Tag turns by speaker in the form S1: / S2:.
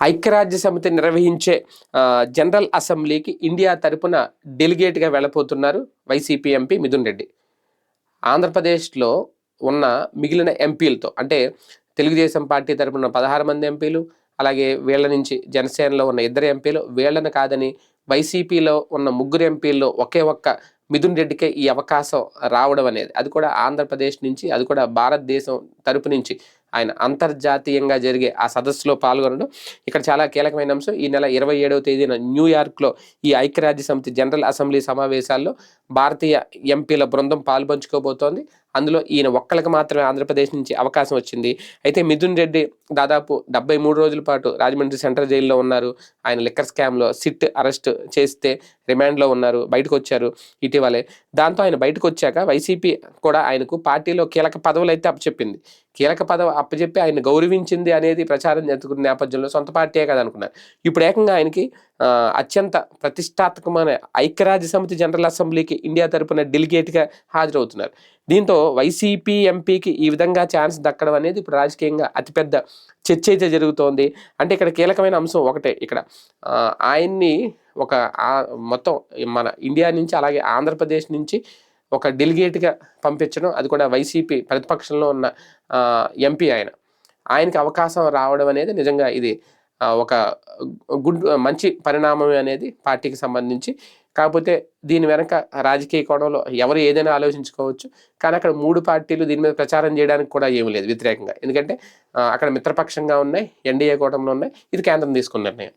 S1: ఐక్యరాజ్య సమితి నిర్వహించే జనరల్ అసెంబ్లీకి ఇండియా తరపున డెలిగేట్గా వెళ్ళబోతున్నారు వైసీపీ ఎంపీ మిథున్ రెడ్డి. ఆంధ్రప్రదేశ్లో ఉన్న మిగిలిన ఎంపీలతో అంటే తెలుగుదేశం పార్టీ తరపున పదహారు మంది ఎంపీలు అలాగే వీళ్ళ నుంచి జనసేనలో ఉన్న ఇద్దరు ఎంపీలు వీళ్ళని కాదని వైసీపీలో ఉన్న ముగ్గురు ఎంపీల్లో ఒకే ఒక్క మిథున్ రెడ్డికే ఈ అవకాశం రావడం అనేది అది కూడా ఆంధ్రప్రదేశ్ నుంచి అది కూడా భారతదేశం తరపు నుంచి ఆయన అంతర్జాతీయంగా జరిగే ఆ సదస్సులో పాల్గొనడం ఇక్కడ చాలా కీలకమైన అంశం. ఈ నెల ఇరవై ఏడవ తేదీన న్యూయార్క్లో ఈ ఐక్యరాజ్య సమితి జనరల్ అసెంబ్లీ సమావేశాల్లో భారతీయ ఎంపీల బృందం పాల్పంచుకోబోతోంది. అందులో ఈయన ఒక్కరికి మాత్రమే ఆంధ్రప్రదేశ్ నుంచి అవకాశం వచ్చింది. అయితే మిథున్ రెడ్డి దాదాపు డెబ్బై మూడు రోజుల పాటు రాజమండ్రి సెంట్రల్ జైల్లో ఉన్నారు. ఆయన లిక్కర్ స్కామ్లో సిట్ అరెస్ట్ చేస్తే రిమాండ్లో ఉన్నారు బయటకు వచ్చారు ఇటీవలే. దాంతో ఆయన బయటకు వచ్చాక వైసీపీ కూడా ఆయనకు పార్టీలో కీలక పదవులు అయితే అప్పచెప్పింది. కీలక పదవి అప్పచెప్పి ఆయన గౌరవించింది అనేది ప్రచారం జరుగుతున్న నేపథ్యంలో సొంత పార్టీయే కదా అనుకున్నారు. ఇప్పుడు ఏకంగా ఆయనకి అత్యంత ప్రతిష్టాత్మకమైన ఐక్యరాజ్య సమితి జనరల్ అసెంబ్లీకి ఇండియా తరపున డెలిగేట్గా హాజరవుతున్నారు. దీంతో వైసీపీ ఎంపీకి ఈ విధంగా ఛాన్స్ దక్కడం అనేది ఇప్పుడు రాజకీయంగా అతిపెద్ద చర్చ అయితే జరుగుతోంది. అంటే ఇక్కడ కీలకమైన అంశం ఒకటే ఇక్కడ. ఆయన్ని ఒక మొత్తం మన ఇండియా నుంచి అలాగే ఆంధ్రప్రదేశ్ నుంచి ఒక డెలిగేట్గా పంపించడం అది కూడా వైసీపీ ప్రతిపక్షంలో ఉన్న ఎంపీ ఆయన. ఆయనకి అవకాశం రావడం అనేది నిజంగా ఇది ఒక గుడ్ మంచి పరిణామం అనేది పార్టీకి సంబంధించి కాకపోతే దీని వెనక రాజకీయ కోణంలో ఎవరు ఏదైనా ఆలోచించుకోవచ్చు. కానీ అక్కడ మూడు పార్టీలు దీని మీద ప్రచారం చేయడానికి కూడా ఏమీ లేదు వ్యతిరేకంగా. ఎందుకంటే అక్కడ మిత్రపక్షంగా ఉన్నాయి ఎన్డీఏ కూటమిలో ఉన్నాయి. ఇది కేంద్రం తీసుకున్న నిర్ణయం.